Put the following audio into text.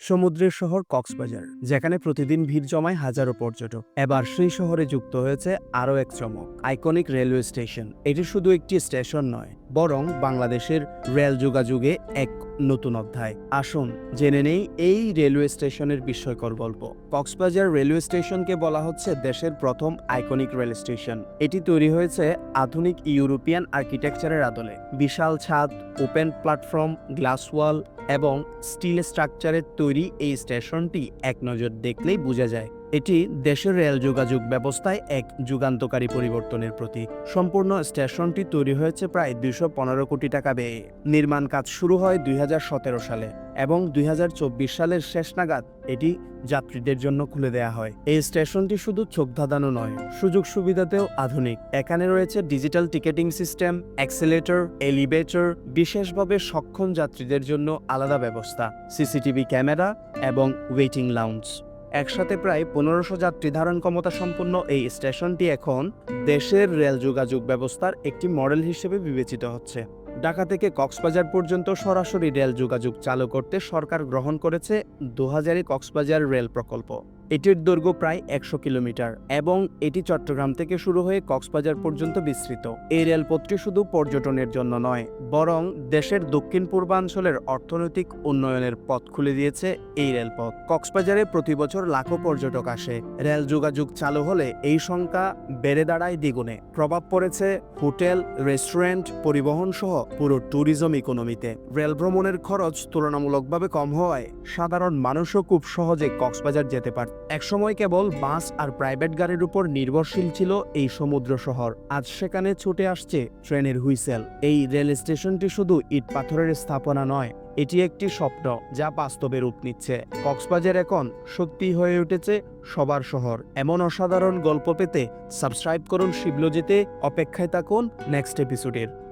সমুদ্রের শহর কক্সবাজার, যেখানে প্রতিদিন ভিড় জমায় হাজারো পর্যটক। এবার সেই শহরে যুক্ত হয়েছে আরও এক চমক আইকনিক রেলওয়ে স্টেশন এটি শুধু একটি স্টেশন নয়, বরং বাংলাদেশের রেল যোগাযোগে এক নতুন অধ্যায়। আসুন জেনে নেই এই রেলওয়ে স্টেশনের বিস্ময়কর গল্প। কক্সবাজার রেলওয়ে স্টেশনকে বলা হচ্ছে দেশের প্রথম আইকনিক রেল স্টেশন। এটি তৈরি হয়েছে আধুনিক ইউরোপিয়ান আর্কিটেকচারের আদলে। বিশাল ছাদ, ওপেন প্ল্যাটফর্ম, গ্লাস ওয়াল এবং স্টিল স্ট্রাকচারের তৈরি এই স্টেশনটি এক নজর দেখলেই বোঝা যায়। এটি দেশের রেল যোগাযোগ ব্যবস্থায় এক যুগান্তকারী পরিবর্তনের প্রতীক। সম্পূর্ণ স্টেশনটি তৈরি হয়েছে প্রায় দুইশো পনেরো কোটি টাকা ব্যয়ে। নির্মাণ কাজ শুরু হয় দুই হাজার সতেরো সালে এবং দুই হাজার চব্বিশ সালের শেষ নাগাদ এটি যাত্রীদের জন্য খুলে দেওয়া হয়। এই স্টেশনটি শুধু চোখ ধাঁধানো নয়, সুযোগ সুবিধাতেও আধুনিক। এখানে রয়েছে digital ticketing system, escalator, elevator, বিশেষভাবে সক্ষম যাত্রীদের জন্য আলাদা ব্যবস্থা, সিসিটিভি ক্যামেরা এবং ওয়েটিং লাউঞ্জ। একসাথে প্রায় পনেরোশো যাত্রী ধারণ ক্ষমতা সম্পন্ন এই স্টেশনটি এখন দেশের রেল যোগাযোগ ব্যবস্থার একটি মডেল হিসেবে বিবেচিত হচ্ছে। ঢাকা থেকে কক্সবাজার পর্যন্ত সরাসরি রেল যোগাযোগ চালু করতে সরকার গ্রহণ করেছে দু কক্সবাজার রেল প্রকল্প। এটির দৈর্ঘ্য প্রায় একশো কিলোমিটার এবং এটি চট্টগ্রাম থেকে শুরু হয়ে কক্সবাজার পর্যন্ত বিস্তৃত। এই রেলপথটি শুধু পর্যটনের জন্য নয়, বরং দেশের দক্ষিণ পূর্বাঞ্চলের অর্থনৈতিক উন্নয়নের পথ খুলে দিয়েছে এই রেলপথ। কক্সবাজারে প্রতি বছর লাখো পর্যটক আসে। রেল যোগাযোগ চালু হলে এই সংখ্যা বেড়ে দাঁড়ায় দ্বিগুণে। প্রভাব পড়েছে হোটেল, রেস্টুরেন্ট পরিবহন সহ পুরো ট্যুরিজম ইকোনমিতে। রেল ভ্রমণের খরচ তুলনামূলকভাবে কম হওয়ায় সাধারণ মানুষও খুব সহজে কক্সবাজার যেতে পারত একসময় কেবল বাস আর প্রাইভেট গাড়ির উপর নির্ভরশীল ছিল এই সমুদ্র শহর। আজ সেখানে ছুটে আসছে ট্রেনের হুইসেল। এই রেল স্টেশনটি শুধু ইট পাথরের স্থাপনা নয়, এটি একটি স্বপ্ন যা বাস্তবে রূপ নিচ্ছে। কক্সবাজার এখন সত্যি হয়ে উঠেছে সবার শহর। এমন অসাধারণ গল্প পেতে সাবস্ক্রাইব করুন শিবলজিতে। অপেক্ষায় থাকুন নেক্সট এপিসোডের।